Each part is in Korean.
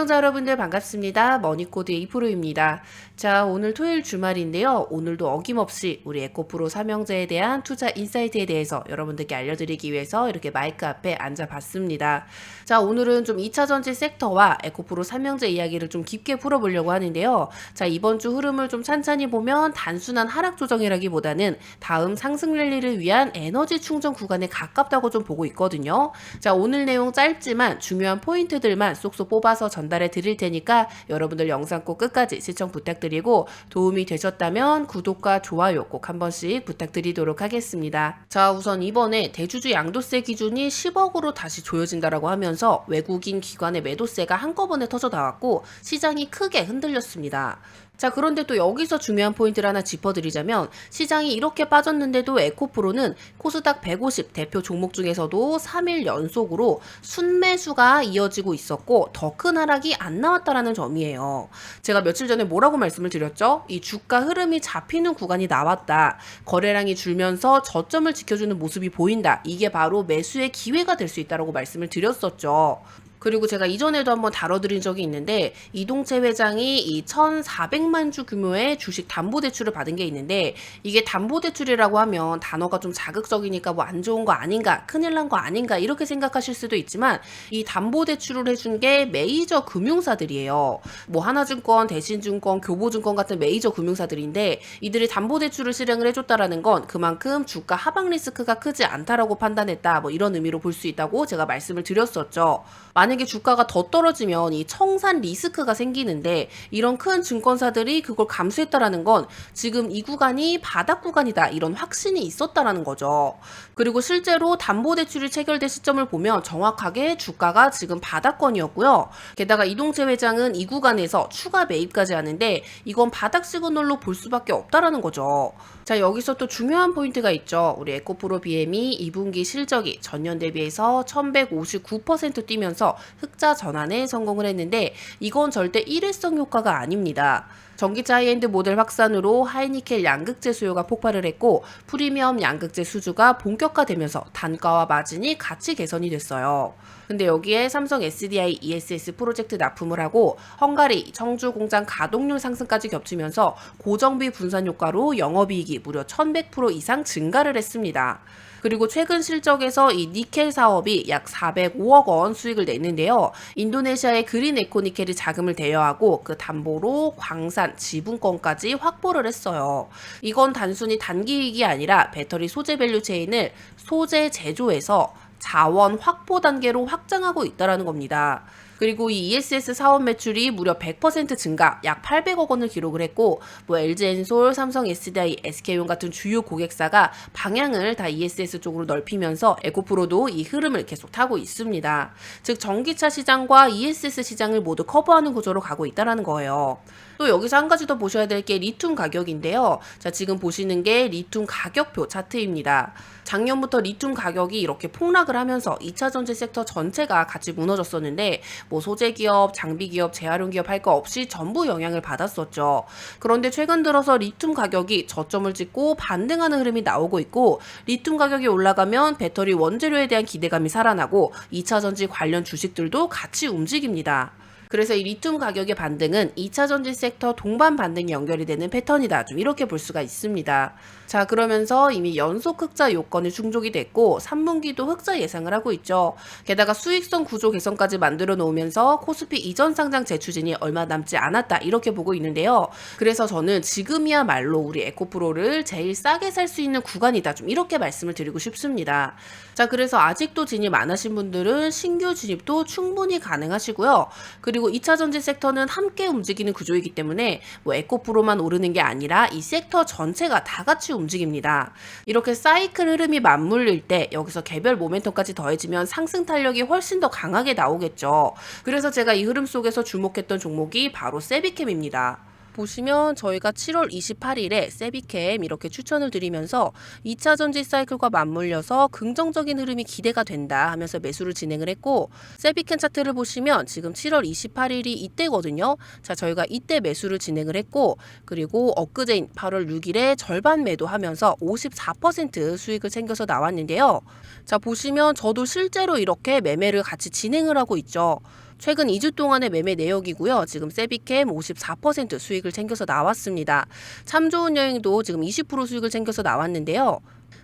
시청자 여러분들 반갑습니다. 머니코드의 이프로입니다. 자, 오늘 토요일 주말인데요. 오늘도 어김없이 우리 에코프로 삼형제에 대한 투자 인사이트에 대해서 여러분들께 알려드리기 위해서 이렇게 마이크 앞에 앉아봤습니다. 자, 오늘은 좀 2차 전지 섹터와 에코프로 삼형제 이야기를 좀 깊게 풀어보려고 하는데요. 자, 이번 주 흐름을 좀 찬찬히 보면 단순한 하락 조정이라기보다는 다음 상승 랠리를 위한 에너지 충전 구간에 가깝다고 좀 보고 있거든요. 자, 오늘 내용 짧지만 중요한 포인트들만 쏙쏙 뽑아서 전 달해 드릴 테니까 여러분들 영상 꼭 끝까지 시청 부탁드리고 도움이 되셨다면 구독과 좋아요 꼭 한 번씩 부탁드리도록 하겠습니다. 자, 우선 이번에 대주주 양도세 기준이 10억으로 다시 조여진다라고 하면서 외국인 기관의 매도세가 한꺼번에 터져 나왔고 시장이 크게 흔들렸습니다. 자, 그런데 또 여기서 중요한 포인트를 하나 짚어드리자면 시장이 이렇게 빠졌는데도 에코프로는 코스닥 150 대표 종목 중에서도 3일 연속으로 순매수가 이어지고 있었고 더 큰 하락이 안 나왔다라는 점이에요. 제가 며칠 전에 뭐라고 말씀을 드렸죠? 이 주가 흐름이 잡히는 구간이 나왔다. 거래량이 줄면서 저점을 지켜주는 모습이 보인다. 이게 바로 매수의 기회가 될 수 있다라고 말씀을 드렸었죠. 그리고 제가 이전에도 한번 다뤄드린 적이 있는데 이동채 회장이 이 1,400만 주 규모의 주식 담보 대출을 받은 게 있는데 이게 담보 대출이라고 하면 단어가 좀 자극적이니까 뭐 안 좋은 거 아닌가 큰일 난 거 아닌가 이렇게 생각하실 수도 있지만 이 담보 대출을 해준 게 메이저 금융사들이에요. 뭐 하나증권, 대신증권, 교보증권 같은 메이저 금융사들인데 이들이 담보 대출을 실행을 해줬다라는 건 그만큼 주가 하방 리스크가 크지 않다라고 판단했다 뭐 이런 의미로 볼 수 있다고 제가 말씀을 드렸었죠. 만 약에 주가가 더 떨어지면 이 청산 리스크가 생기는데 이런 큰 증권사들이 그걸 감수했다라는 건 지금 이 구간이 바닥 구간이다 이런 확신이 있었다라는 거죠. 그리고 실제로 담보대출이 체결된 시점을 보면 정확하게 주가가 지금 바닥권이었고요. 게다가 이동재 회장은 이 구간에서 추가 매입까지 하는데 이건 바닥 시그널로 볼 수밖에 없다라는 거죠. 자 여기서 또 중요한 포인트가 있죠. 우리 에코프로 BM이 2분기 실적이 전년 대비해서 1159% 뛰면서 흑자 전환에 성공을 했는데 이건 절대 일회성 효과가 아닙니다. 전기차 하이엔드 모델 확산으로 하이니켈 양극재 수요가 폭발을 했고 프리미엄 양극재 수주가 본격화되면서 단가와 마진이 같이 개선이 됐어요. 근데 여기에 삼성 SDI ESS 프로젝트 납품을 하고 헝가리 청주 공장 가동률 상승까지 겹치면서 고정비 분산 효과로 영업이익이 무려 1100% 이상 증가를 했습니다. 그리고 최근 실적에서 이 니켈 사업이 약 405억 원 수익을 냈는데요. 인도네시아의 그린 에코니켈이 자금을 대여하고 그 담보로 광산, 지분권까지 확보를 했어요. 이건 단순히 단기 이익이 아니라 배터리 소재 밸류 체인을 소재 제조에서 자원 확보 단계로 확장하고 있다라는 겁니다. 그리고 이 ESS 사업 매출이 무려 100% 증가, 약 800억 원을 기록을 했고, 뭐 LG엔솔, 삼성 SDI, SK용 같은 주요 고객사가 방향을 다 ESS 쪽으로 넓히면서 에코프로도 이 흐름을 계속 타고 있습니다. 즉 전기차 시장과 ESS 시장을 모두 커버하는 구조로 가고 있다라는 거예요. 또 여기서 한 가지 더 보셔야 될 게 리튬 가격인데요. 자, 지금 보시는 게 리튬 가격표 차트입니다. 작년부터 리튬 가격이 이렇게 폭락을 하면서 2차 전지 섹터 전체가 같이 무너졌었는데 뭐 소재 기업, 장비 기업, 재활용 기업 할 거 없이 전부 영향을 받았었죠. 그런데 최근 들어서 리튬 가격이 저점을 찍고 반등하는 흐름이 나오고 있고 리튬 가격이 올라가면 배터리 원재료에 대한 기대감이 살아나고 2차 전지 관련 주식들도 같이 움직입니다. 그래서 이 리튬 가격의 반등은 2차 전지 섹터 동반 반등이 연결이 되는 패턴이다. 좀 이렇게 볼 수가 있습니다. 자, 그러면서 이미 연속 흑자 요건이 충족이 됐고 3분기도 흑자 예상을 하고 있죠. 게다가 수익성 구조 개선까지 만들어 놓으면서 코스피 이전 상장 재추진이 얼마 남지 않았다. 이렇게 보고 있는데요. 그래서 저는 지금이야말로 우리 에코프로를 제일 싸게 살 수 있는 구간이다. 좀 이렇게 말씀을 드리고 싶습니다. 자, 그래서 아직도 진입 안 하신 분들은 신규 진입도 충분히 가능하시고요. 그리고 2차 전지 섹터는 함께 움직이는 구조이기 때문에 뭐 에코프로만 오르는 게 아니라 이 섹터 전체가 다 같이 움직입니다. 이렇게 사이클 흐름이 맞물릴 때 여기서 개별 모멘텀까지 더해지면 상승 탄력이 훨씬 더 강하게 나오겠죠. 그래서 제가 이 흐름 속에서 주목했던 종목이 바로 세비캠입니다. 보시면 저희가 7월 28일에 세비캠 이렇게 추천을 드리면서 2차 전지 사이클과 맞물려서 긍정적인 흐름이 기대가 된다 하면서 매수를 진행을 했고 세비캠 차트를 보시면 지금 7월 28일이 이때거든요. 자, 저희가 이때 매수를 진행을 했고 그리고 엊그제인 8월 6일에 절반 매도하면서 54% 수익을 챙겨서 나왔는데요. 자, 보시면 저도 실제로 이렇게 매매를 같이 진행을 하고 있죠. 최근 2주 동안의 매매 내역이고요. 지금 세비캠 54% 수익을 챙겨서 나왔습니다. 참 좋은 여행도 지금 20% 수익을 챙겨서 나왔는데요.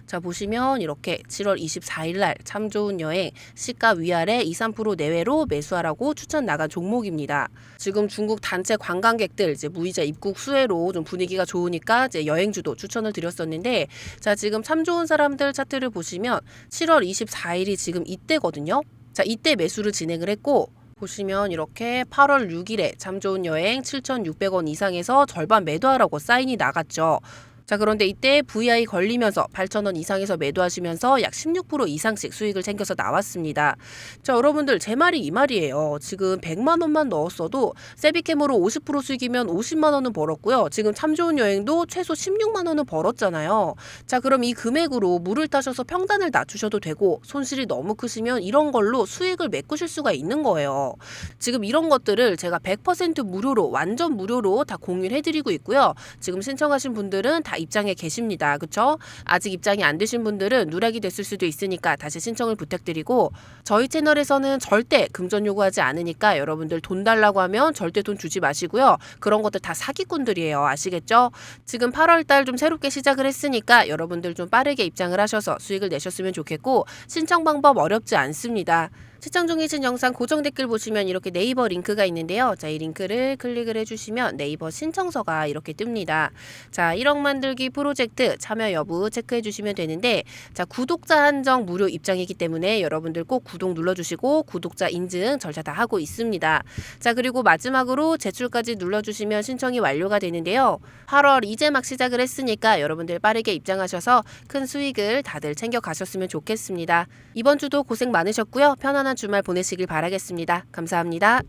자 보시면 이렇게 7월 24일 날 참 좋은 여행 시가 위아래 2, 3% 내외로 매수하라고 추천 나간 종목입니다. 지금 중국 단체 관광객들 이제 무이자 입국 수혜로 좀 분위기가 좋으니까 이제 여행주도 추천을 드렸었는데 자 지금 참 좋은 사람들 차트를 보시면 7월 24일이 지금 이때거든요. 자 이때 매수를 진행을 했고 보시면 이렇게 8월 6일에 참 좋은 여행 7,600원 이상에서 절반 매도하라고 사인이 나갔죠. 자 그런데 이때 VI 걸리면서 8,000원 이상에서 매도하시면서 약 16% 이상씩 수익을 챙겨서 나왔습니다. 자 여러분들 제 말이 이 말이에요. 지금 100만 원만 넣었어도 세비캠으로 50% 수익이면 50만 원은 벌었고요. 지금 참 좋은 여행도 최소 16만 원은 벌었잖아요. 자 그럼 이 금액으로 물을 타셔서 평단을 낮추셔도 되고 손실이 너무 크시면 이런 걸로 수익을 메꾸실 수가 있는 거예요. 지금 이런 것들을 제가 100% 무료로 완전 무료로 다 공유를 해드리고 있고요. 지금 신청하신 분들은 다 입장에 계십니다. 그쵸? 아직 입장이 안 되신 분들은 누락이 됐을 수도 있으니까 다시 신청을 부탁드리고 저희 채널에서는 절대 금전 요구하지 않으니까 여러분들 돈 달라고 하면 절대 돈 주지 마시고요. 그런 것들 다 사기꾼들이에요. 아시겠죠? 지금 8월 달 좀 새롭게 시작을 했으니까 여러분들 좀 빠르게 입장을 하셔서 수익을 내셨으면 좋겠고 신청 방법 어렵지 않습니다. 시청 중이신 영상 고정 댓글 보시면 이렇게 네이버 링크가 있는데요. 자, 이 링크를 클릭을 해주시면 네이버 신청서가 이렇게 뜹니다. 자, 1억 만들기 프로젝트 참여 여부 체크해 주시면 되는데, 자, 구독자 한정 무료 입장이기 때문에 여러분들 꼭 구독 눌러주시고 구독자 인증 절차 다 하고 있습니다. 자, 그리고 마지막으로 제출까지 눌러주시면 신청이 완료가 되는데요. 8월 이제 막 시작을 했으니까 여러분들 빠르게 입장하셔서 큰 수익을 다들 챙겨 가셨으면 좋겠습니다. 이번 주도 고생 많으셨고요. 편안한 주말 보내시길 바라겠습니다. 감사합니다.